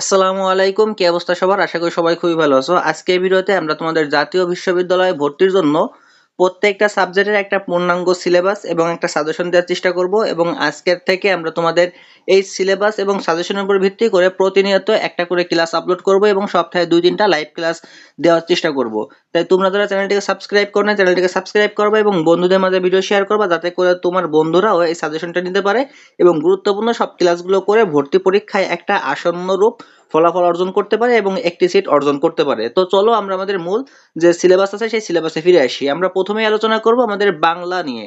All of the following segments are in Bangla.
আসসালামু আলাইকুম, কি অবস্থা সবার? আশা করি সবাই খুবই ভালো আছো। আজকে ভিডিওতে আমরা তোমাদের জাতীয় বিশ্ববিদ্যালয়ে ভর্তির জন্য প্রত্যেকটা সাবজেক্টের একটা পূর্ণাঙ্গ সিলেবাস এবং একটা সাজেশন দেওয়ার চেষ্টা করব এবং আজকের থেকে আমরা তোমাদের এই সিলেবাস এবং সাজেশনের উপর ভিত্তি করে প্রতিনিয়ত একটা করে ক্লাস আপলোড করব এবং সপ্তাহে দুই তিনটা লাইভ ক্লাস দেওয়ার চেষ্টা করব। তাই তোমরা যারা চ্যানেলটিকে সাবস্ক্রাইব করো না চ্যানেলটিকে সাবস্ক্রাইব করবে এবং বন্ধুদের মাঝে ভিডিও শেয়ার করবা যাতে করে তোমার বন্ধুরাও এই সাজেশনটা নিতে পারে এবং গুরুত্বপূর্ণ সব ক্লাসগুলো করে ভর্তি পরীক্ষায় একটা আসন্ন রূপ ফলাফল অর্জন করতে পারে এবং একটি সিট অর্জন করতে পারে। তো চলো আমরা আমাদের মূল যে সিলেবাস আছে, সেই সিলেবাসে ফিরে আসি। আমরা প্রথমেই আলোচনা করব আমাদের বাংলা নিয়ে।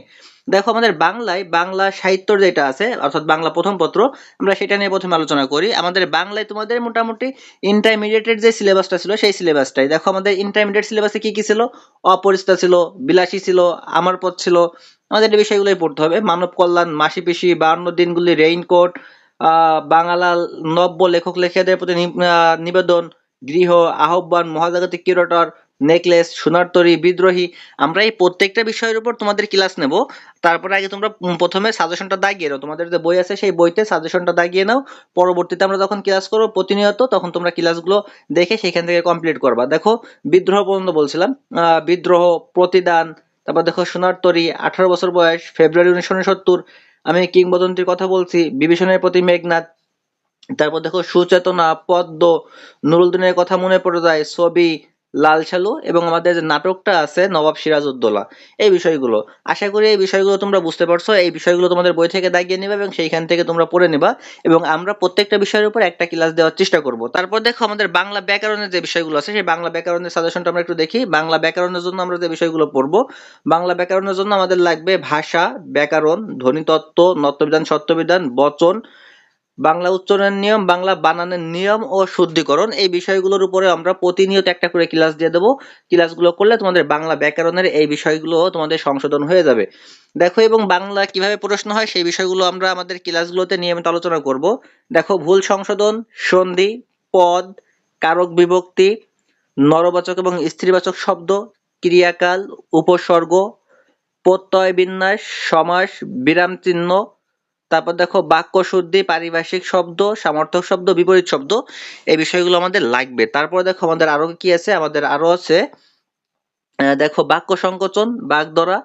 দেখো আমাদের বাংলায় বাংলা সাহিত্যর যেটা আছে, অর্থাৎ বাংলা প্রথম পত্র, আমরা সেটা নিয়ে প্রথমে আলোচনা করি। আমাদের বাংলায় তোমাদের মোটামুটি ইন্টারমিডিয়েটের যে সিলেবাসটা ছিল, সেই সিলেবাসটাই দেখো আমাদের ইন্টারমিডিয়েট সিলেবাসে কি কি ছিল? অপরিচিতা ছিল, বিলাসী ছিল আমার পথ ছিল। আমাদের বিষয়গুলোই পড়তে হবে। মানব কল্যাণ মাসি পিসি বাহান্ন দিনগুলি রেইনকোট বাংলা নব্য লেখক লেখিকাদের প্রতি নিবেদন, গৃহ, আহ্বান, মহাজাগতিক কিউরেটর নেকলেস, সোনার তরী, বিদ্রোহী, আমরা এই প্রত্যেকটা বিষয়ের উপর তোমাদের ক্লাস নেব। তারপরে আগে তোমরা প্রথমে সাজেশনটা দাগিয়ে নাও। তোমাদের যে বই আছে সেই বইতে সাজেশনটা দাগিয়ে নাও। পরবর্তীতে আমরা যখন ক্লাস করব প্রতিনিয়ত তখন তোমরা ক্লাসগুলো দেখে সেখান থেকে কমপ্লিট করবা। দেখো, বিদ্রোহ পর্যন্ত বলছিলাম। বিদ্রোহ, প্রতিদান, তারপর দেখো সোনার তরী, আঠারো বছর বয়স, ফেব্রুয়ারি উনিশশো উনসত্তর আমি কিংবদন্তির কথা বলছি। বিভীষণের প্রতি মেঘনাথ তারপর দেখো, সুচেতনা, পদ্ম, নুরুলদিনের কথা মনে পড়ে যায়, ছবি লাল সালু এবং আমাদের যে নাটকটা আছে নবাব সিরাজউদ্দৌলা, এই বিষয়গুলো। আশা করি এই বিষয়গুলো তোমরা বুঝতে পারছ, এই বিষয়গুলো তোমাদের বই থেকে দাগিয়ে নিবে এবং সেইখান থেকে তোমরা পড়ে নিবা এবং আমরা প্রত্যেকটা বিষয়ের উপর একটা ক্লাস দেওয়ার চেষ্টা করব। তারপর দেখো আমাদের বাংলা ব্যাকরণের যে বিষয়গুলো আছে, সেই বাংলা ব্যাকরণের সাজেশনটা আমরা একটু দেখি। বাংলা ব্যাকরণের জন্য আমরা যে বিষয়গুলো পড়ব, বাংলা ব্যাকরণের জন্য আমাদের লাগবে ভাষা, ব্যাকরণ, ধ্বনিতত্ত্ব নত্যবিধান সত্যবিধান, বচন বাংলা উচ্চারণের নিয়ম, বাংলা বানানের নিয়ম ও শুদ্ধিকরণ, এই বিষয়গুলোর উপরে আমরা প্রতিনিয়ত একটা করে ক্লাস দিয়ে দেবো। ক্লাসগুলো করলে তোমাদের বাংলা ব্যাকরণের এই বিষয়গুলো তোমাদের সংশোধন হয়ে যাবে। দেখো, এবং বাংলা কীভাবে প্রশ্ন হয় সেই বিষয়গুলো আমরা আমাদের ক্লাসগুলোতে নিয়মিত আলোচনা করব। দেখো, ভুল সংশোধন, সন্ধি, পদ, কারক বিভক্তি, নরবাচক এবং স্ত্রীবাচক শব্দ, ক্রিয়াকাল, উপসর্গ, প্রত্যয় বিন্যাস, সমাস, বিরাম চিহ্ন তারপর দেখো বাক্য শুদ্ধি, পারিভাষিক শব্দ, সামর্থক শব্দ, বিপরীত শব্দ, এই বিষয়গুলো আমাদের লাগবে। তারপর দেখো আমাদের আরও কি আছে? আমাদের আরও আছে দেখো বাক্য সংকোচন, বাগদরা,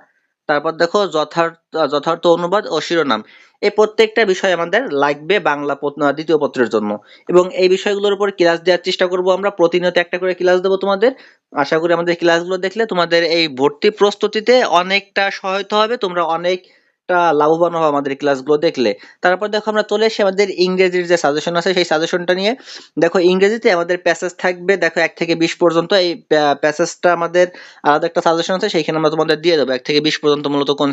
তারপর দেখো যথার্থ যথার্থ অনুবাদ ও শিরোনাম। এই প্রত্যেকটা বিষয় আমাদের লাগবে বাংলা দ্বিতীয় পত্রের জন্য। এবং এই বিষয়গুলোর উপর ক্লাস দেওয়ার চেষ্টা করব আমরা। প্রতিনিয়ত একটা করে ক্লাস দেবো তোমাদের। আশা করি আমাদের ক্লাসগুলো দেখলে তোমাদের এই ভর্তি প্রস্তুতিতে অনেকটা সহায়তা হবে। তোমরা অনেকটা লাভবান হবে আমাদের ক্লাসগুলো দেখলে। তারপর দেখো আমরা চলে এসে আমাদের ইংরেজির যে সাজেশন আছে, সেই সাজেশনটা নিয়ে। দেখো ইংরেজিতে আমাদের প্যাসেজ থাকবে, দেখো এক থেকে বিশ পর্যন্ত। এই প্যাসেজটা আমাদের আলাদা একটা সাজেশন আছে, সেইখানে আমরা তোমাদের দিয়ে দেবো। এক থেকে বিশ পর্যন্ত মূলত কোন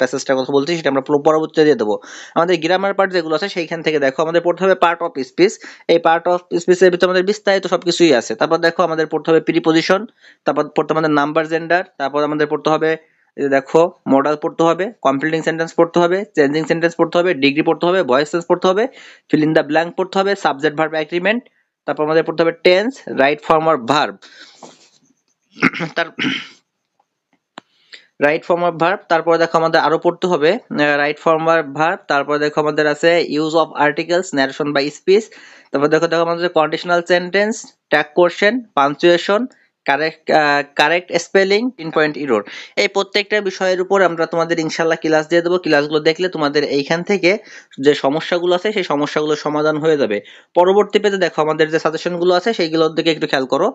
প্যাসেজটার কথা বলছি, সেটা আমরা পুরো পরবর্তীতে দিয়ে দেবো। আমাদের গ্রামার পার্ট যেগুলো আছে, সেইখান থেকে দেখো আমাদের পড়তে হবে পার্ট অফ স্পিচ এই পার্ট অফ স্পিচের ভিতরে আমাদের বিস্তারিত সবকিছুই আছে। তারপর দেখো আমাদের পড়তে হবে প্রিপোজিশন তারপর পড়তে আমাদের নাম্বার জেন্ডার তারপর আমাদের পড়তে হবে দেখো মডেল পড়তে হবে কমপ্লিটিং সেন্টেন্স পড়তে হবে চেঞ্জিং সেন্টেন্স পড়তে হবে ডিগ্রি পড়তে হবে ভয়েস সেন্স পড়তে হবে ফিল ইন দ্য ব্ল্যাঙ্ক পড়তে হবে সাবজেক্ট ভার্ব এগ্রিমেন্ট তারপর আমাদের পড়তে হবে tense right form or verb তার রাইট ফর্ম অফ ভার্ব তারপরে দেখো আমাদের আরও পড়তে হবে রাইট ফর্ম অফ ভার্ব তারপরে দেখো আমাদের আছে use of articles narration by speech তারপর দেখো দেখো আমাদের conditional sentence tag question punctuation correct spelling pin point error এই প্রত্যেকটা বিষয়ের উপর আমরা তোমাদের ইনশাল্লাহ ক্লাস দিয়ে দেবো। ক্লাসগুলো দেখলে তোমাদের এইখান থেকে যে সমস্যাগুলো আছে, সেই সমস্যাগুলোর সমাধান হয়ে যাবে। পরবর্তী পেজে দেখো আমাদের যে সাজেশনগুলো আছে, সেইগুলোর দিকে একটু খেয়াল করো।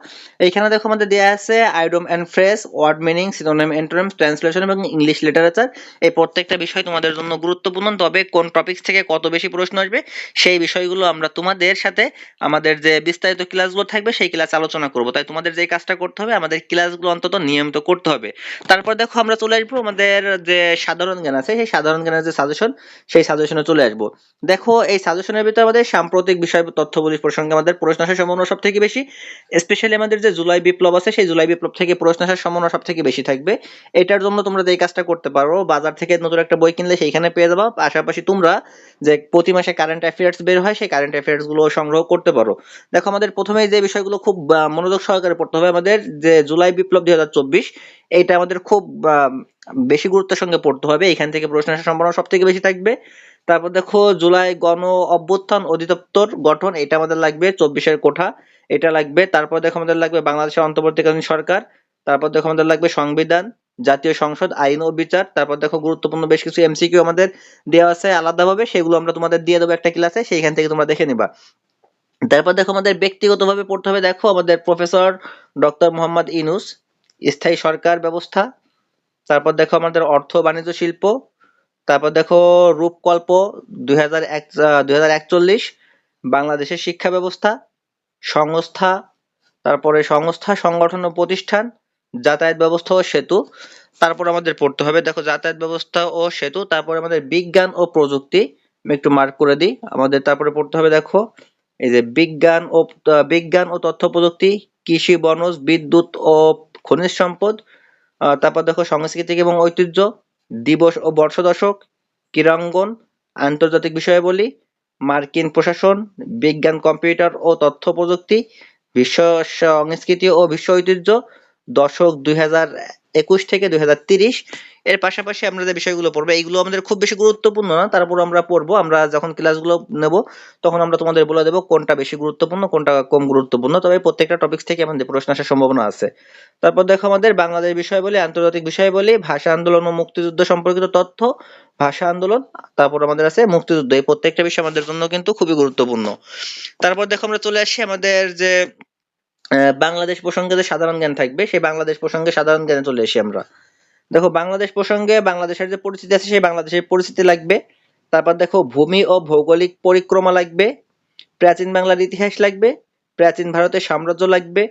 এইখানে দেখো আমাদের দেওয়া আছে idiom and phrase word meaning synonym antonyms translation এবং ইংলিশ লিটারেচার এই প্রত্যেকটা বিষয় তোমাদের জন্য গুরুত্বপূর্ণ। তবে কোন টপিকস থেকে কত বেশি প্রশ্ন আসবে, সেই বিষয়গুলো আমরা তোমাদের সাথে আমাদের যে বিস্তারিত ক্লাসগুলো থাকবে, সেই ক্লাস আলোচনা করব। তাই তোমাদের যে কাজটা করতে হবে, আমাদের ক্লাসগুলো অন্তত নিয়মিত করতে হবে। তারপর দেখো আমরা চলে আসব আমাদের যে সাধারণ জ্ঞান আছে, সেই সাধারণ জ্ঞানের যে সাজেশন সেই সাজেশনে চলে আসব। দেখো এই সাজেশনের ভিতরে আমাদের সাম্প্রতিক বিষয় তথ্যবলী প্রসঙ্গে আমাদের প্রশ্ন আসার সম্ভাবনা সব থেকে বেশি। স্পেশালি আমাদের যে জুলাই বিপ্লব আছে, সেই জুলাই বিপ্লব থেকে প্রশ্ন আসার সম্ভাবনা সব থেকে বেশি থাকবে। এটার জন্য তোমরা এই কাজটা করতে পারো, বাজার থেকে নতুন একটা বই কিনলে সেইখানে পেয়ে যাবা। পাশাপাশি তোমরা যে প্রতি মাসে কারেন্ট অ্যাফেয়ার্স বের হয়, সেই কারেন্ট অ্যাফেয়ার্সগুলো সংগ্রহ করতে পারো। দেখো আমাদের প্রথমেই যে বিষয়গুলো খুব মনোযোগ সহকারে পড়তে হবে আমাদের আমাদের যে জুলাই বিপ্লব দুই এইটা আমাদের খুব বেশি গুরুত্বের সঙ্গে পড়তে হবে। এখান থেকে প্রশ্ন আসার সম্ভাবনা সব থেকে বেশি থাকবে। তারপর দেখো, জুলাই গণ অভ্যুত্থান অধিদপ্তর গঠন, এটা আমাদের লাগবে চব্বিশের কোঠা। এটা লাগবে, তারপর দেখো আমাদের লাগবে বাংলাদেশের অন্তর্বর্তীকালীন সরকার, তারপর দেখো আমাদের লাগবে সংবিধান, জাতীয় সংসদ, আইন ও বিচার, তারপর দেখো গুরুত্বপূর্ণ বেশ কিছু এমসিকিউ আমাদের দেওয়া আছে আলাদাভাবে, সেগুলো আমরা তোমাদের দিয়ে দেবো একটা ক্লাসে, সেইখান থেকে তোমরা দেখে নিবা। তারপর দেখো আমাদের ব্যক্তিগতভাবে পড়তে হবে, দেখো আমাদের প্রফেসর ডক্টর মোহাম্মদ ইনুস স্থায়ী সরকার ব্যবস্থা, তারপর দেখো আমাদের অর্থ বাণিজ্য শিল্প, তারপর দেখো রূপকল্প দুই বাংলাদেশের শিক্ষা ব্যবস্থা, সংস্থা, তারপরে সংস্থা, সংগঠন ও প্রতিষ্ঠান, যাতায়াত ব্যবস্থা ও সেতু, তারপর আমাদের পড়তে হবে, দেখো যাতায়াত ব্যবস্থা ও সেতু, তারপরে আমাদের বিজ্ঞান ও প্রযুক্তি, আমি একটু মার্ক করে দিই, আমাদের তারপরে পড়তে হবে, দেখো এই যে বিজ্ঞান ও বিজ্ঞান ও তথ্য প্রযুক্তি, কৃষি, বনজ, বিদ্যুৎ ও খনিজ সম্পদ তারপর দেখো সাংস্কৃতিক এবং ঐতিহ্য, দিবস ও বর্ষ দশক, ক্রীড়াঙ্গন, আন্তর্জাতিক বিষয়াবলী, মার্কিন প্রশাসন, বিজ্ঞান কম্পিউটার ও তথ্য প্রযুক্তি, বিশ্ব সংস্কৃতি ও বিশ্ব ঐতিহ্য, দশক দুই হাজার একুশ থেকে দুই হাজার তিরিশ। এর পাশাপাশি আমরা যে বিষয়গুলো পড়ব, এইগুলো আমাদের খুব বেশি গুরুত্বপূর্ণ না তারপর আমরা পড়ব। আমরা যখন ক্লাসগুলো নেব, তখন আমরা তোমাদের বলে দেবো কোনটা বেশি গুরুত্বপূর্ণ, কোনটা কম গুরুত্বপূর্ণ। তবে প্রত্যেকটা টপিক থেকে আমাদের প্রশ্ন আসার সম্ভাবনা আছে। তারপর দেখো আমাদের বাংলাদেশ বিষয় বলি, আন্তর্জাতিক বিষয় বলি, ভাষা আন্দোলন ও মুক্তিযুদ্ধ সম্পর্কিত তথ্য, ভাষা আন্দোলন, তারপর আমাদের আছে মুক্তিযুদ্ধ। এই প্রত্যেকটা বিষয় আমাদের জন্য কিন্তু খুবই গুরুত্বপূর্ণ। তারপর দেখো আমরা চলে আসি আমাদের যে বাংলাদেশ প্রসঙ্গে যে সাধারণ জ্ঞান থাকবে, সেই বাংলাদেশ প্রসঙ্গে সাধারণ জ্ঞানে চলে আসি আমরা। দেখো, বাংলাদেশ প্রসঙ্গে বাংলাদেশের যে পরিস্থিতি আছে, সেই বাংলাদেশের পরিস্থিতি লাগবে। তারপর দেখো, ভূমি ও ভৌগোলিক পরিক্রমা লাগবে, প্রাচীন বাংলার ইতিহাস লাগবে, প্রাচীন ভারতের সাম্রাজ্য লাগবে,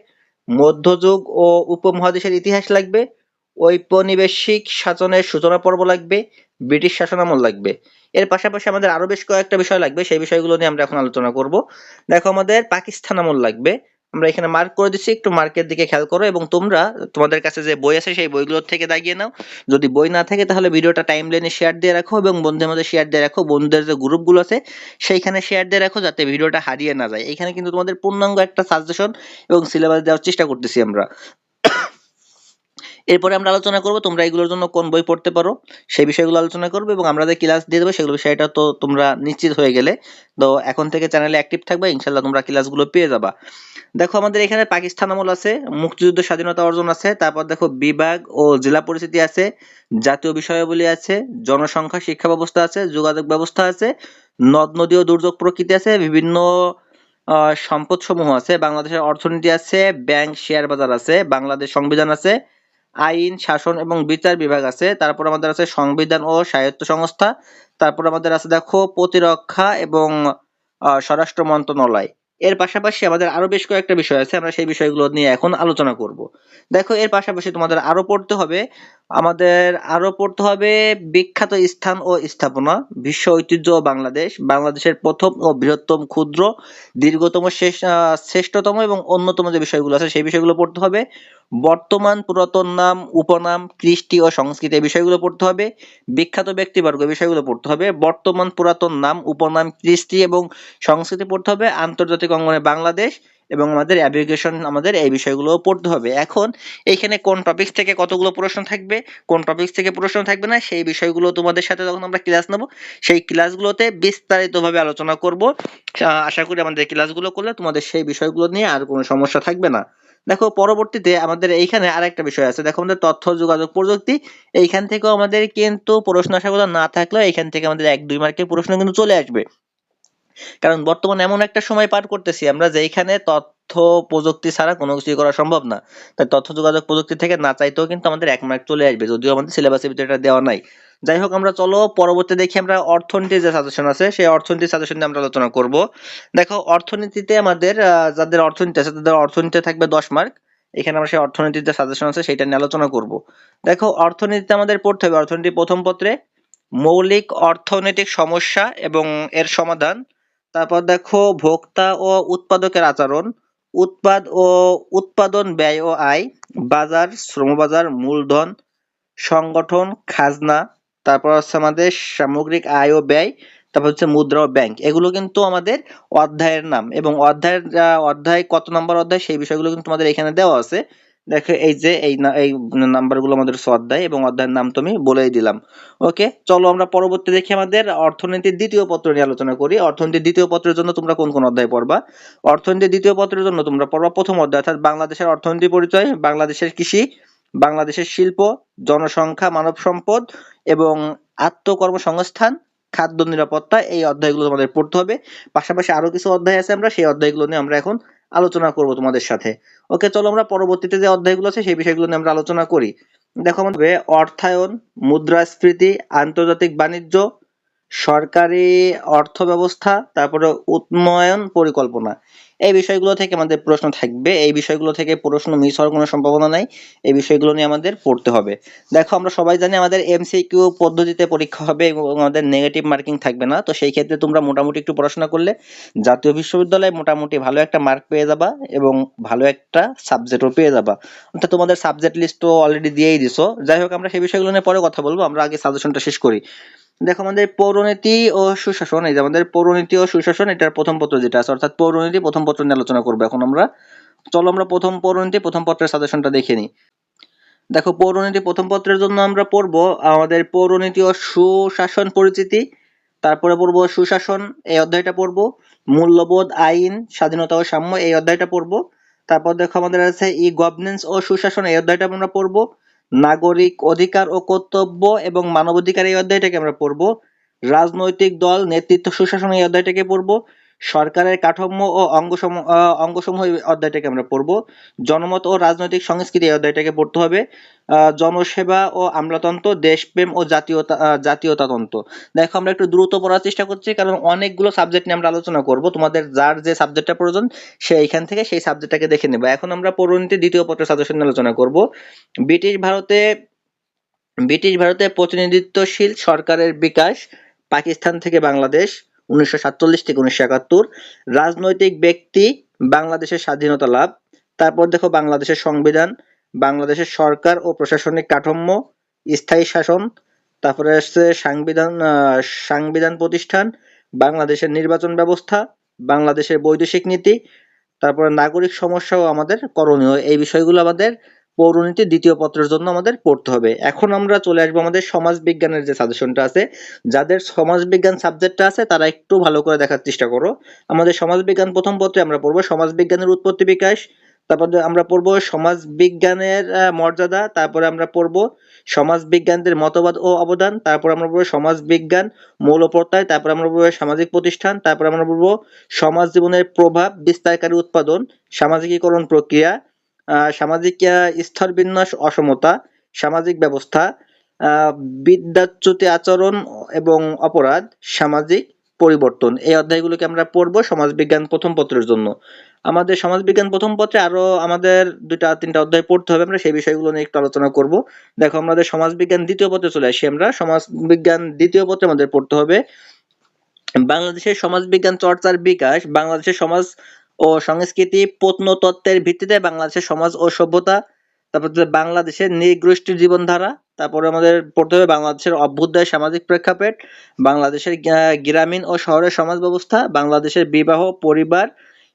মধ্যযুগ ও উপমহাদেশের ইতিহাস লাগবে, ঔপনিবেশিক শাসনের সূচনা পর্ব লাগবে, ব্রিটিশ শাসনামল লাগবে। এর পাশাপাশি আমাদের আরও বেশ কয়েকটা বিষয় লাগবে, সেই বিষয়গুলো নিয়ে আমরা এখন আলোচনা করব। দেখো, আমাদের পাকিস্তান আমল লাগবে। আমরা এখানে মার্ক করে দিচ্ছি, একটু মার্কের দিকে খেয়াল করো এবং তোমরা তোমাদের কাছে যে বই আছে সেই বইগুলোর থেকে দাগিয়ে নাও। যদি বই না থাকে তাহলে ভিডিওটা টাইম লাইনে শেয়ার দিয়ে রাখো এবং বন্ধুদের মধ্যে শেয়ার দিয়ে রাখো। বন্ধুদের যে গ্রুপগুলো আছে সেইখানে শেয়ার দিয়ে রাখো যাতে ভিডিওটা হারিয়ে না যায়। এখানে কিন্তু তোমাদের পূর্ণাঙ্গ একটা সাজেশন এবং সিলেবাস দেওয়ার চেষ্টা করতেছি আমরা। এরপরে আমরা আলোচনা করব, তোমরা এগুলোর জন্য কোন বই পড়তে পারো, সেই বিষয়গুলো আলোচনা করব এবং আমরা যে ক্লাস দিয়ে দেবো সেগুলো বিষয়টা তো তোমরা নিশ্চিত হয়ে গেলে। তো এখন থেকে চ্যানেলে অ্যাক্টিভ থাকবে ইনশাল্লাহ তোমরা ক্লাসগুলো পেয়ে যাবা। দেখো আমাদের এখানে পাকিস্তান আমল আছে, মুক্তিযুদ্ধ স্বাধীনতা অর্জন আছে, তারপর দেখো বিভাগ ও জেলা পরিস্থিতি আছে, জাতীয় বিষয়াবলী আছে, জনসংখ্যা শিক্ষা ব্যবস্থা আছে, যোগাযোগ ব্যবস্থা আছে, নদ নদী ও দুর্যোগ প্রকৃতি আছে, বিভিন্ন সম্পদ সমূহ আছে, বাংলাদেশের অর্থনীতি আছে ব্যাংক শেয়ার বাজার আছে, বাংলাদেশ সংবিধান আছে আইন, শাসন এবং বিচার বিভাগ আছে। তারপর আমাদের আছে সংবিধান ও স্বায়ত্ত সংস্থা। তারপর আমাদের আছে দেখো প্রতিরক্ষা এবং স্বরাষ্ট্র মন্ত্রণালয়। এর পাশাপাশি আমাদের আরও বেশ কয়েকটা বিষয় আছে, আমরা সেই বিষয়গুলো নিয়ে এখন আলোচনা করব। দেখো এর পাশাপাশি তোমাদের আরও পড়তে হবে আমাদের আরও পড়তে হবে বিখ্যাত স্থান ও স্থাপনা, বিশ্ব ঐতিহ্য বাংলাদেশ, বাংলাদেশের প্রথম ও বৃহত্তম ক্ষুদ্র, দীর্ঘতম শেষ শ্রেষ্ঠতম এবং অন্যতম যে বিষয়গুলো আছে সেই বিষয়গুলো পড়তে হবে। বর্তমান পুরাতন নাম, উপনাম, কৃষ্টি ও সংস্কৃতি এই বিষয়গুলো পড়তে হবে। বিখ্যাত ব্যক্তিবর্গ বিষয়গুলো পড়তে হবে। বর্তমান পুরাতন নাম, উপনাম, কৃষ্টি এবং সংস্কৃতি পড়তে হবে। আন্তর্জাতিক অঙ্গনে বাংলাদেশ এবং আমাদের অ্যাপ্লিকেশন আমাদের এই বিষয়গুলো পড়তে হবে। এখন এইখানে কোন টপিকস থেকে কতগুলো প্রশ্ন থাকবে, কোন টপিকস থেকে প্রশ্ন থাকবে না, সেই বিষয়গুলো তোমাদের সাথে যখন আমরা ক্লাস নেব, সেই ক্লাসগুলোতে বিস্তারিতভাবে আলোচনা করব। আশা করি আমাদের ক্লাসগুলো করলে তোমাদের সেই বিষয়গুলো নিয়ে আর কোনো সমস্যা থাকবে না। দেখো, পরবর্তীতে আমাদের এইখানে আরেকটা বিষয় আছে। দেখো, আমাদের তথ্য, যোগাযোগ, প্রযুক্তি, এইখান থেকেও আমাদের কিন্তু প্রশ্ন আশাগুলো না থাকলেও এখান থেকে আমাদের এক, দুই মার্কের প্রশ্ন কিন্তু চলে আসবে। কারণ বর্তমানে এমন একটা সময় পার করতেছি আমরা যেখানে তথ্য প্রযুক্তি ছাড়া কোনো কিছুই করা সম্ভব না। তাই তথ্য যোগাযোগ প্রযুক্তি থেকে না চাইতেও কিন্তু আমাদের এক মার্ক চলে আসবে, যদিও আমাদের সিলেবাসের ভিতরে এটা দেওয়া নাই। যাই হোক, আমরা চলো পরবর্তী দেখি আমরা অর্থনীতির যে সাজেশন আছে, সেই অর্থনীতির সাজেশন নিয়ে আমরা আলোচনা করব। দেখো, অর্থনীতিতে আমাদের যাদের অর্থনীতি আছে, তাদের অর্থনীতিতে থাকবে দশ মার্ক। এখানে আমরা সেই অর্থনীতির যে সাজেশন আছে সেটা নিয়ে আলোচনা করব। দেখো, অর্থনীতিতে আমাদের পড়তে হবে অর্থনীতি প্রথম পত্রে, মৌলিক অর্থনৈতিক সমস্যা এবং এর সমাধান। তারপর দেখো ভোক্তা ও উৎপাদকের আচরণ, উৎপাদ ও উৎপাদন ব্যয় ও আয়, বাজার, শ্রমবাজার, মূলধন, সংগঠন, খাজনা, তারপর হচ্ছে আমাদের সামগ্রিক আয় ও ব্যয়, তারপর হচ্ছে মুদ্রা ও ব্যাংক। এগুলো কিন্তু আমাদের অধ্যায়ের নাম এবং অধ্যায়ের অধ্যায় কত নম্বর অধ্যায় সেই বিষয়গুলো কিন্তু আমাদের এখানে দেওয়া আছে। দেখো, এই যে এই এই নাম্বারগুলো আমাদের অধ্যায় এবং অধ্যায়ের নাম তো আমি বলেই দিলাম। ওকে চলো আমরা পরবর্তী দেখি আমাদের অর্থনীতির দ্বিতীয় পত্র নিয়ে আলোচনা করি। অর্থনীতির দ্বিতীয় পত্রের জন্য তোমরা কোন কোন অধ্যায় পড়বা? অর্থনীতির দ্বিতীয় পত্রের জন্য তোমরা পড়বা প্রথম অধ্যায়, অর্থাৎ বাংলাদেশের অর্থনীতি পরিচয়, বাংলাদেশের কৃষি, বাংলাদেশের শিল্প, জনসংখ্যা, মানব সম্পদ এবং আত্মকর্মসংস্থান, খাদ্য নিরাপত্তা এই অধ্যায়গুলো তোমাদের পড়তে হবে। পাশাপাশি আরও কিছু অধ্যায় আছে আমরা, সেই অধ্যায়গুলো নিয়ে আমরা এখন আলোচনা করব তোমাদের সাথে। ওকে চলো আমরা পরবর্তীতে যে অধ্যায়গুলো আছে, সেই বিষয়গুলো নিয়ে আমরা আলোচনা করি। দেখো আমাদের অর্থায়ন, মুদ্রাস্ফীতি, আন্তর্জাতিক বাণিজ্য, সরকারি অর্থ ব্যবস্থা তারপরে উন্নয়ন পরিকল্পনা। এই বিষয়গুলো থেকে আমাদের প্রশ্ন থাকবে। এই বিষয়গুলো থেকে প্রশ্ন মিস হওয়ার কোনো সম্ভাবনা নাই। এই বিষয়গুলো নিয়ে আমাদের পড়তে হবে। দেখো, আমরা সবাই জানি আমাদের এমসিকিউ পদ্ধতিতে পরীক্ষা হবে এবং আমাদের নেগেটিভ মার্কিং থাকবে না। তো সেই ক্ষেত্রে তোমরা মোটামুটি একটু পড়াশোনা করলে জাতীয় বিশ্ববিদ্যালয়ে মোটামুটি ভালো একটা মার্ক পেয়ে যাবা এবং ভালো একটা সাবজেক্টও পেয়ে যাবা। অর্থাৎ তোমাদের সাবজেক্ট লিস্ট তো অলরেডি দিয়েই দিছো। যাই হোক, আমরা সেই বিষয়গুলো নিয়ে পরে কথা বলব। আমরা আগে সাজেশনটা শেষ করি। দেখো আমাদের পৌরনীতি ও সুশাসন, এই যে আমাদের পৌরনীতি ও সুশাসন, এটার প্রথম পত্র যেটা আছে, অর্থাৎ পৌরনীতি প্রথম পত্র নিয়ে আলোচনা করব এখন আমরা। চলো আমরা প্রথম পৌরনীতি, প্রথম পত্রের সাজেশনটা দেখে নিই। দেখো পৌরনীতি প্রথম পত্রের জন্য আমরা পড়ব আমাদের পৌরনীতি ও সুশাসন পরিচিতি, তারপরে পড়ব সুশাসন, এই অধ্যায়টা পড়ব। মূল্যবোধ, আইন, স্বাধীনতা ও সাম্য, এই অধ্যায়টা পড়ব। তারপর দেখো আমাদের আছে ই গভর্নেন্স ও সুশাসন, এই অধ্যায়টা আমরা পড়ব। নাগরিক অধিকার ও কর্তব্য এবং মানবাধিকার এই অধ্যায়টাকে আমরা পড়ব। রাজনৈতিক দল, নেতৃত্ব, সুশাসন এই অধ্যায়টাকে পড়ব। সরকারের কাঠামো ও অঙ্গসমূহ অঙ্গসমূহ অধ্যায়টাকে আমরা পড়ব। জনমত ও রাজনৈতিক সংস্কৃতি এই অধ্যায়টাকে পড়তে হবে। জনসেবা ও আমলাতন্ত্র, দেশপ্রেম ও জাতীয়তা জাতীয়তাতন্ত্র। দেখো, আমরা একটু দ্রুত পড়ার চেষ্টা করছি, কারণ অনেকগুলো সাবজেক্ট নিয়ে আমরা আলোচনা করব। তোমাদের যার যে সাবজেক্টটা প্রয়োজন, সে এইখান থেকে সেই সাবজেক্টটাকে দেখে নেবে। এখন আমরা পৌরনীতি দ্বিতীয় পত্র সাজেশন আলোচনা করব। ব্রিটিশ ভারতে ব্রিটিশ ভারতে প্রতিনিধিত্বশীল সরকারের বিকাশ পাকিস্তান থেকে বাংলাদেশ। উনিশশো সাতচল্লিশ থেকে উনিশশো একাত্তর, রাজনৈতিক ব্যক্তি, বাংলাদেশের স্বাধীনতা লাভ। তারপর দেখো বাংলাদেশের সংবিধান, বাংলাদেশের সরকার ও প্রশাসনিক কাঠামো, স্থায়ী শাসন, তারপরে আসছে সাংবিধান সাংবিধান প্রতিষ্ঠান, বাংলাদেশের নির্বাচন ব্যবস্থা, বাংলাদেশের বৈদেশিক নীতি, তারপরে নাগরিক সমস্যাও আমাদের করণীয়। এই বিষয়গুলো আমাদের পৌরনীতি দ্বিতীয় পত্রের জন্য আমাদের পড়তে হবে। এখন আমরা চলে আসব আমাদের সমাজ বিজ্ঞানের যে সাজেশনটা আছে, যাদের সমাজ বিজ্ঞান সাবজেক্টটা আছে, তারা একটু ভালো করে দেখার চেষ্টা করো। আমাদের সমাজ বিজ্ঞান প্রথম পত্রে আমরা পড়ব সমাজ বিজ্ঞানের উৎপত্তি বিকাশ, তারপর আমরা পড়ব সমাজ বিজ্ঞানের মর্যাদা, তারপরে আমরা পড়ব সমাজ বিজ্ঞানদের মতবাদ ও অবদান, তারপর আমরা পড়ব সমাজ বিজ্ঞান মৌল প্রত্যয় তারপর আমরা পড়ব সামাজিক প্রতিষ্ঠান, তারপর আমরা পড়ব সমাজ জীবনের প্রভাব, বিস্তারকারী উৎপাদন, সামাজিকীকরণ প্রক্রিয়া সামাজিক স্তরবিন্যাস অসমতা, সামাজিক ব্যবস্থা বিদ্যাচ্যুতি আচরণ এবং অপরাধ, সামাজিক পরিবর্তন। এই অধ্যায়গুলোকে আমরা পড়ব সমাজবিজ্ঞান প্রথম পত্রের জন্য। আমাদের সমাজবিজ্ঞান প্রথম পত্রে আরও আমাদের দুইটা, তিনটা অধ্যায় পড়তে হবে, আমরা সেই বিষয়গুলো নিয়ে একটু আলোচনা করব। দেখো, আমাদের সমাজবিজ্ঞান দ্বিতীয় পত্রে চলে আসি আমরা। সমাজবিজ্ঞান দ্বিতীয় পত্রে আমাদের পড়তে হবে, বাংলাদেশের সমাজবিজ্ঞান চর্চার বিকাশ, বাংলাদেশের সমাজ ও সংস্কৃতি প্রত্নতত্ত্বের ভিত্তিতে বাংলাদেশের সমাজ ও সভ্যতা, তারপর বাংলাদেশের নৃগোষ্ঠীর জীবনধারা, তারপরে আমাদের পড়তে হবে বাংলাদেশের অভ্যুদয় সামাজিক প্রেক্ষাপট, বাংলাদেশের গ্রামীণ ও শহরের সমাজ ব্যবস্থা, বাংলাদেশের বিবাহ, পরিবার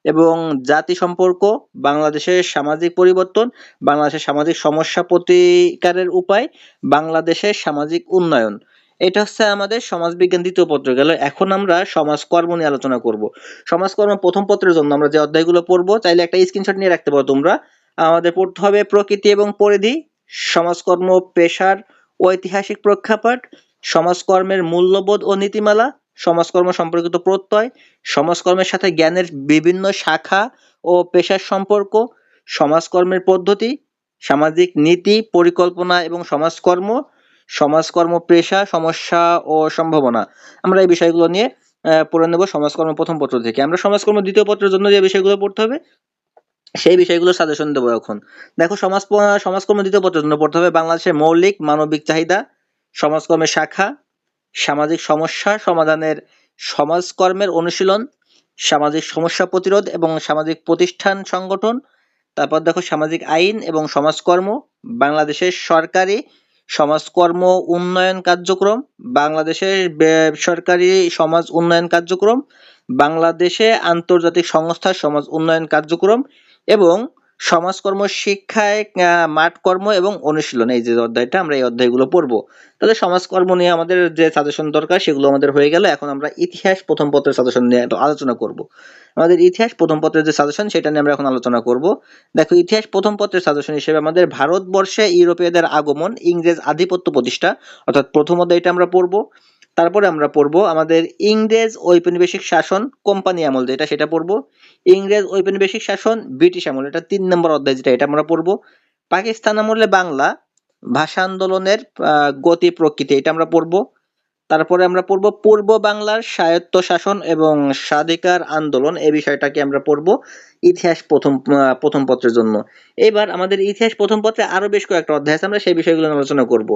এবং জাতি সম্পর্ক, বাংলাদেশের সামাজিক পরিবর্তন, বাংলাদেশের সামাজিক সমস্যা প্রতিকারের উপায়, বাংলাদেশের সামাজিক উন্নয়ন। এটা হচ্ছে আমাদের সমাজবিজ্ঞান দ্বিতীয় পত্র গেল। এখন আমরা সমাজকর্ম নিয়ে আলোচনা করব। সমাজকর্ম প্রথম পত্রের জন্য আমরা যে অধ্যায়গুলো পড়ব, চাইলে একটা স্ক্রিনশট নিয়ে রাখতে পারো তোমরা। আমাদের পড়তে হবে প্রকৃতি এবং পরিধি, সমাজকর্ম, পেশার, ঐতিহাসিক প্রেক্ষাপট, সমাজকর্মের মূল্যবোধ ও নীতিমালা, সমাজকর্ম সম্পর্কিত প্রত্যয়, সমাজকর্মের সাথে জ্ঞানের বিভিন্ন শাখা ও পেশার সম্পর্ক, সমাজকর্মের পদ্ধতি, সামাজিক নীতি, পরিকল্পনা এবং সমাজকর্ম সমাজকর্ম পেশা, সমস্যা ও সম্ভাবনা। আমরা এই বিষয়গুলো নিয়ে পড়ে নেব সমাজকর্ম প্রথম পত্র থেকে। আমরা সমাজকর্ম দ্বিতীয় পত্রের জন্য যে বিষয়গুলো পড়তে হবে, সেই বিষয়গুলো সাজেশন দেবো এখন। দেখো, সমাজ সমাজকর্ম দ্বিতীয় পত্রের জন্য পড়তে হবে বাংলাদেশের মৌলিক মানবিক চাহিদা, সমাজকর্মের শাখা, সামাজিক সমস্যা, সমাধানের সমাজকর্মের অনুশীলন, সামাজিক সমস্যা প্রতিরোধ এবং সামাজিক প্রতিষ্ঠান সংগঠন, তারপর দেখো সামাজিক আইন এবং সমাজকর্ম, বাংলাদেশের সরকারি সমাজকর্ম উন্নয়ন কার্যক্রম, বাংলাদেশের সরকারি সমাজ উন্নয়ন কার্যক্রম, বাংলাদেশে আন্তর্জাতিক সংস্থা সমাজ উন্নয়ন কার্যক্রম এবং সমাজকর্ম শিক্ষায় আহ, মাঠ কর্ম এবং অনুশীলন এই যে অধ্যায়টা আমরা এই অধ্যায়গুলো পড়ব। তাহলে সমাজকর্ম নিয়ে আমাদের যে সাজেশন দরকার সেগুলো আমাদের হয়ে গেল। এখন আমরা ইতিহাস প্রথম পত্রের সাজেশন নিয়ে আলোচনা করব। আমাদের ইতিহাস প্রথম পত্রের যে সাজেশন সেটা নিয়ে আমরা এখন আলোচনা করব। দেখো ইতিহাস প্রথম পত্রের সাজেশন হিসেবে আমাদের ভারতবর্ষে ইউরোপীয়দের আগমন ইংরেজ আধিপত্য প্রতিষ্ঠা অর্থাৎ প্রথম অধ্যায়টা আমরা পড়ব। তারপরে আমরা পড়ব আমাদের ইংরেজ ঔপনিবেশিক শাসন কোম্পানি আমল যেটা সেটা পড়ব। ইংরেজ ঔপনিবেশিক শাসন, ব্রিটিশ আমল। এটা তিন নম্বর অধ্যায় যেটা, এটা আমরা পড়ব। পাকিস্তান আমলে বাংলা, ভাষা আন্দোলনের গতি প্রকৃতি, এটা আমরা পড়ব। তারপরে আমরা পড়ব পূর্ব বাংলার স্বায়ত্ত শাসন এবং স্বাধিকার আন্দোলন এই বিষয়টাকে আমরা পড়ব ইতিহাস প্রথম প্রথম পত্রের জন্য। এবার আমাদের ইতিহাস প্রথম পত্রে আরও বেশ কয়েকটা অধ্যায় আছে, আমরা সেই বিষয়গুলো আলোচনা করব।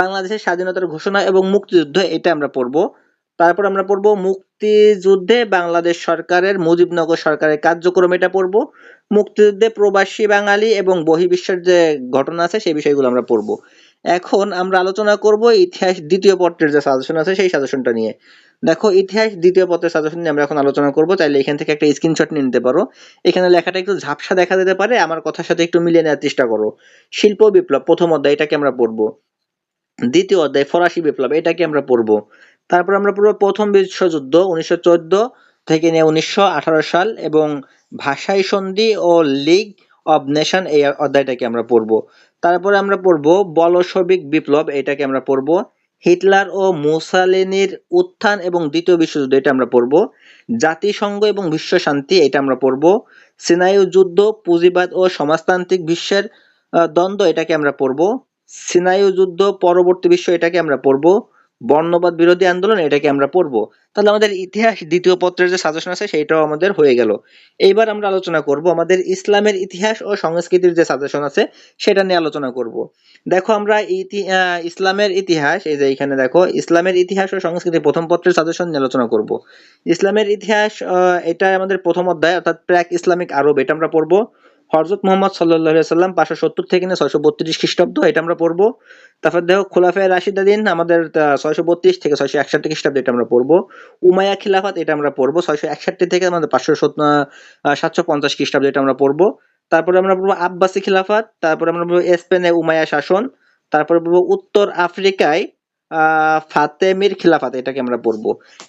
বাংলাদেশের স্বাধীনতার ঘোষণা এবং মুক্তিযুদ্ধ, এটা আমরা পড়ব। তারপর আমরা পড়ব মুক্তিযুদ্ধে বাংলাদেশ সরকারের, মুজিবনগর সরকারের কার্যক্রম এটা পড়ব। মুক্তিযুদ্ধে প্রবাসী বাঙালি এবং বহির্বিশ্বের যে ঘটনা আছে, সেই বিষয়গুলো আমরা পড়ব। এখন আমরা আলোচনা করব ইতিহাস দ্বিতীয় পত্রের যে সাজেশন আছে, সেই সাজেশনটা নিয়ে। দেখো, ইতিহাস দ্বিতীয় পত্রের সাজেশন নিয়ে আমরা এখন আলোচনা করব। চাইলে এখান থেকে একটা স্ক্রিনশট নিয়ে নিতে পারো। এখানে লেখাটা একটু ঝাপসা দেখা যেতে পারে, আমার কথার সাথে একটু মিলিয়ে নেওয়ার চেষ্টা করো। শিল্প বিপ্লব, প্রথম অধ্যায়, এটাকে আমরা পড়ব। দ্বিতীয় অধ্যায়, ফরাসি বিপ্লব, এটাকে আমরা পড়ব। তারপর আমরা পড়ব প্রথম বিশ্বযুদ্ধ উনিশশো চোদ্দ থেকে নিয়ে উনিশশো আঠারো সাল এবং ভাষাই সন্ধি ও লিগ অব নেশন এই অধ্যায়টাকে আমরা পড়ব। তারপরে আমরা পড়ব বলসবিক বিপ্লব, এটাকে আমরা পড়ব। হিটলার ও মুসালিনির উত্থান এবং দ্বিতীয় বিশ্বযুদ্ধ, এটা আমরা পড়ব। জাতিসংঘ এবং বিশ্ব শান্তি, এটা আমরা পড়ব। সিনায়ু যুদ্ধ, পুঁজিবাদ ও সমাজতান্ত্রিক বিশ্বের দ্বন্দ্ব, এটাকে আমরা পড়ব। সিনায়ু যুদ্ধ, পরবর্তী বিশ্ব, এটাকে আমরা পড়ব। বর্ণবাদ বিরোধী আন্দোলন এটাকে আমরা পড়ব। তাহলে আমাদের ইতিহাস দ্বিতীয় পত্রের যে সাজেশন আছে সেটাও আমাদের হয়ে গেল। এইবার আমরা আলোচনা করব আমাদের ইসলামের ইতিহাস ও সংস্কৃতির যে সাজেশন আছে, সেটা নিয়ে আলোচনা করব। দেখো আমরা ইসলামের ইতিহাস, এই যে এখানে দেখো, ইসলামের ইতিহাস ও সংস্কৃতি প্রথম পত্রের সাজেশন নিয়ে আলোচনা করব। ইসলামের ইতিহাস এটা আমাদের প্রথম অধ্যায়, অর্থাৎ প্রাক ইসলামিক আরব, এটা আমরা পড়ব। হজরত মোহাম্মদ সাল্লাহ সাল্লাম পাঁচশো সত্তর থেকে নিয়ে ছয়শো বত্রিশ খ্রিস্টাব্দ এটা আমরা পড়ব। তারপর দেখো খোলাফায় রাশিদাদিন আমাদের ছয়শো বত্রিশ থেকে ছয়শো একষট্টি খ্রিস্টাব্দ এটা আমরা পড়ব। উমায়া খিলাফাত এটা আমরা পড়ব, ছয়শো একষট্টি থেকে আমাদের পাঁচশো সাতশো পঞ্চাশ খ্রিস্টাব্দ এটা আমরা পড়ব। তারপরে আমরা পড়ব আব্বাসি খিলাফাত, তারপরে আমরা পড়ব স্পেনে উমায়া শাসন, তারপরে পড়ব উত্তর আফ্রিকায় ফাতেমির খিলাফত, এটাকে আমরা পড়ব।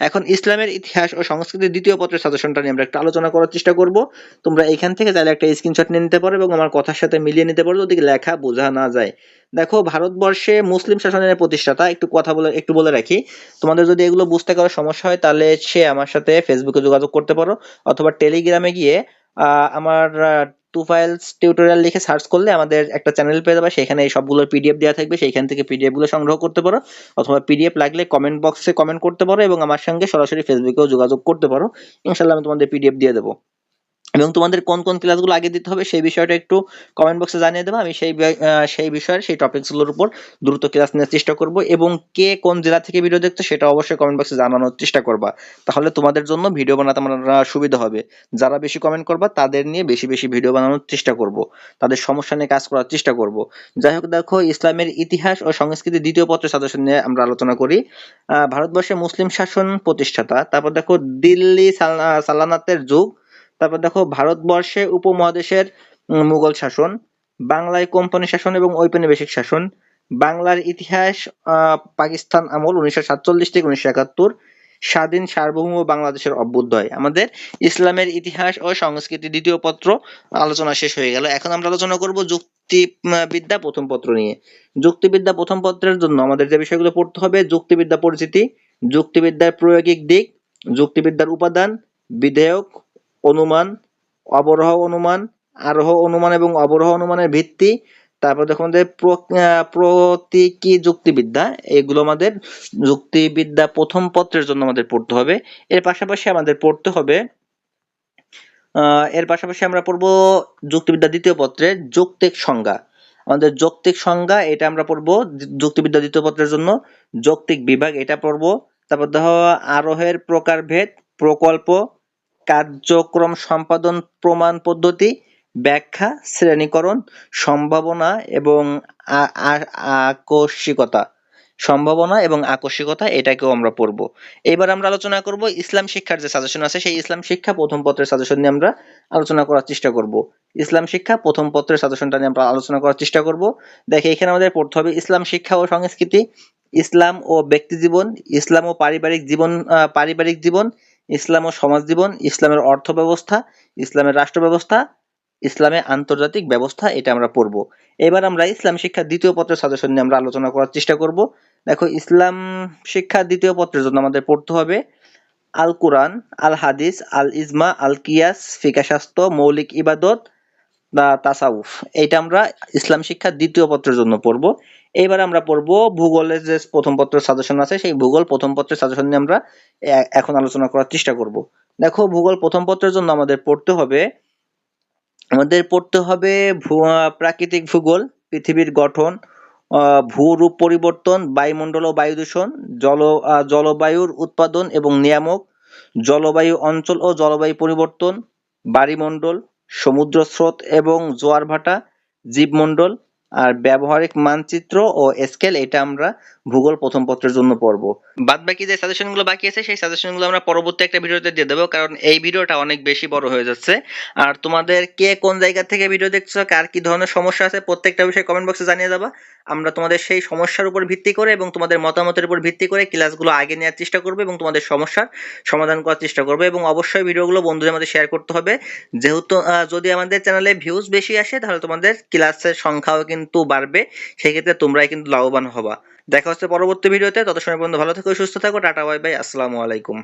এখন ইসলামের ইতিহাস ও সংস্কৃতির দ্বিতীয় পত্রের সাজেশনটা নিয়ে আমরা একটু আলোচনা করার চেষ্টা করব। তোমরা এখান থেকে চাইলে একটা স্ক্রিনশট নিয়ে নিতে পারো এবং আমার কথার সাথে মিলিয়ে নিতে পারো, যদি লেখা বোঝা না যায়। দেখো, ভারতবর্ষে মুসলিম শাসনের প্রতিষ্ঠাতা, একটু কথা বলে, একটু বলে রাখি। তোমাদের যদি এগুলো বুঝতে কারও সমস্যা হয়, তাহলে সে আমার সাথে ফেসবুকে যোগাযোগ করতে পারো, অথবা টেলিগ্রামে গিয়ে আমার টু ফাইলস টিউটোরিয়াল লিখে সার্চ করলে আমাদের একটা চ্যানেল পেয়ে যাবে। সেখানে এই সবগুলোর পিডিএফ দেওয়া থাকবে। সেইখান থেকে পিডিএফগুলো সংগ্রহ করতে পারো। অথবা পিডিএফ লাগলে কমেন্ট বক্সে কমেন্ট করতে পারো এবং আমার সঙ্গে সরাসরি ফেসবুকেও যোগাযোগ করতে পারো। ইনশাল্লাহ আমি তোমাদের পিডিএফ দিয়ে দেবো। এবং তোমাদের কোন কোন ক্লাসগুলো আগে দিতে হবে সেই বিষয়টা একটু কমেন্ট বক্সে জানিয়ে দেবো। আমি সেই সেই বিষয়ের, সেই টপিকসগুলোর উপর দ্রুত ক্লাস নেওয়ার চেষ্টা করব এবং কে কোন জেলা থেকে ভিডিও দেখছ সেটা অবশ্যই কমেন্ট বক্সে জানানোর চেষ্টা করবা। তাহলে তোমাদের জন্য ভিডিও বানাতে আমার সুবিধা হবে। যারা বেশি কমেন্ট করবা তাদের নিয়ে বেশি বেশি ভিডিও বানানোর চেষ্টা করব। তাদের সমস্যা নিয়ে কাজ করার চেষ্টা করব। যাই হোক, দেখো ইসলামের ইতিহাস ও সংস্কৃতি দ্বিতীয় পত্রের সাজেশন নিয়ে আমরা আলোচনা করি। ভারতবর্ষে মুসলিম শাসন প্রতিষ্ঠাতা। তারপর দেখো দিল্লি সাল- সালানাতের যুগ। তারপর দেখো, ভারতবর্ষে উপমহাদেশের মুঘল শাসন, বাংলায় কোম্পানি শাসন এবং ঔপনিবেশিক শাসন, বাংলার ইতিহাস পাকিস্তান আমল উনিশশো সাতচল্লিশ থেকে উনিশশো একাত্তর, স্বাধীন সার্বভৌম বাংলাদেশের অভ্যুদয়। আমাদের ইসলামের ইতিহাস ও সংস্কৃতি দ্বিতীয় পত্র আলোচনা শেষ হয়ে গেল। এখন আমরা আলোচনা করব যুক্তি বিদ্যা প্রথম পত্র নিয়ে। যুক্তিবিদ্যা প্রথম পত্রের জন্য আমাদের যে বিষয়গুলো পড়তে হবে, যুক্তিবিদ্যা পরিচিতি, যুক্তিবিদ্যার প্রয়োগিক দিক, যুক্তিবিদ্যার উপাদান, বিধেয়ক অনুমান অবরোহ অনুমান আরোহ অনুমান এবং অবরোহ অনুমানের ভিত্তি তারপর দেখো আহ, প্রতীকী যুক্তিবিদ্যা এগুলো আমাদের যুক্তিবিদ্যা প্রথম পত্রের জন্য আমাদের পড়তে হবে। এর পাশাপাশি আমাদের পড়তে হবে এর পাশাপাশি আমরা পড়ব যুক্তিবিদ্যা দ্বিতীয় পত্রের যৌক্তিক সংজ্ঞা। আমাদের যৌক্তিক সংজ্ঞা এটা আমরা পড়ব যু- যুক্তিবিদ্যা দ্বিতীয় পত্রের জন্য যৌক্তিক বিভাগ এটা পড়ব। তারপর দেখো আরোহের প্রকারভেদ প্রকল্প কার্যক্রম সম্পাদন প্রমাণ পদ্ধতি, ব্যাখ্যা, শ্রেণীকরণ, সম্ভাবনা এবং আকস্মিকতা। সম্ভাবনা এবং আকস্মিকতা এটাকেও আমরা পড়ব। এবার আমরা আলোচনা করব ইসলাম শিক্ষার যে সাজেশন আছে, সেই ইসলাম শিক্ষা প্রথম পত্রের সাজেশন নিয়ে আমরা আলোচনা করার চেষ্টা করব। ইসলাম শিক্ষা প্রথম পত্রের সাজেশনটা নিয়ে আমরা আলোচনা করার চেষ্টা করব। দেখে এখানে আমাদের পড়তে হবে ইসলাম শিক্ষা ও সংস্কৃতি, ইসলাম ও ব্যক্তি জীবন, ইসলাম ও পারিবারিক জীবন পারিবারিক জীবন ইসলাম ও সমাজ জীবন, ইসলামের অর্থ ব্যবস্থা ইসলামের রাষ্ট্র ব্যবস্থা ইসলামে আন্তর্জাতিক ব্যবস্থা, এটা আমরা পড়ব। এবার আমরা ইসলাম শিক্ষা দ্বিতীয় পত্রের সাজেশন নিয়ে আমরা আলোচনা করার চেষ্টা করব। দেখো, ইসলাম শিক্ষা দ্বিতীয় পত্রের জন্য আমাদের পড়তে হবে আল কোরআন আল হাদিস আল ইজমা আল কিয়াস ফিকা শাস্ত্র মৌলিক ইবাদত তাসাউফ। এটা আমরা ইসলাম শিক্ষা দ্বিতীয় পত্রের জন্য পড়ব। এবার আমরা পড়ব ভূগোলের যে প্রথম পত্রের সাজেশন আছে, সেই ভূগোল প্রথম পত্রের সাজেশন নিয়ে আমরা এখন আলোচনা করার চেষ্টা করব। দেখো, ভূগোল প্রথম পত্রের জন্য আমাদের পড়তে হবে, আমাদের পড়তে হবে প্রাকৃতিক ভূগোল, পৃথিবীর গঠন ভূরূপ পরিবর্তন, বায়ুমণ্ডল ও বায়ু দূষণ, জল জলবায়ুর উৎপাদন এবং নিয়ামক, জলবায়ু অঞ্চল ও জলবায়ু পরিবর্তন বায়ুমণ্ডল সমুদ্র স্রোত এবং জোয়ার ভাটা জীবমণ্ডল আর ব্যবহারিক মানচিত্র ও স্কেল এটা আমরা ভূগোল প্রথম পত্রের জন্য পড়ব। বাদ বাকি যে সাজেশনগুলো বাকি আছে, সেই সাজেশনগুলো আমরা পরবর্তী একটা ভিডিওতে দিয়ে দেবো, কারণ এই ভিডিওটা অনেক বেশি বড় হয়ে যাচ্ছে। আর তোমাদের কে কোন জায়গা থেকে ভিডিও দেখছ, কার কি ধরনের সমস্যা আছে, প্রত্যেকটা বিষয়ে কমেন্ট বক্সে জানিয়ে যাবা আমরা তোমাদের সেই সমস্যার উপর ভিত্তি করে এবং তোমাদের মতামতের উপর ভিত্তি করে ক্লাসগুলো আগে নেওয়ার চেষ্টা করব এবং তোমাদের সমস্যার সমাধান করার চেষ্টা করব এবং অবশ্যই ভিডিওগুলো বন্ধুদের মধ্যে শেয়ার করতে হবে। যেহেতু যদি আমাদের চ্যানেলে ভিউজ বেশি আসে, তাহলে তোমাদের ক্লাসের সংখ্যাও কিন্তু বাড়বে, সেক্ষেত্রে তোমরাই কিন্তু লাভবান হবা। দেখা হচ্ছে পরবর্তী ভিডিওতে। তত সময় পর্যন্ত ভালো থেকো, সুস্থ থাকো, টাটা, বাই বাই, আসসালামু আলাইকুম।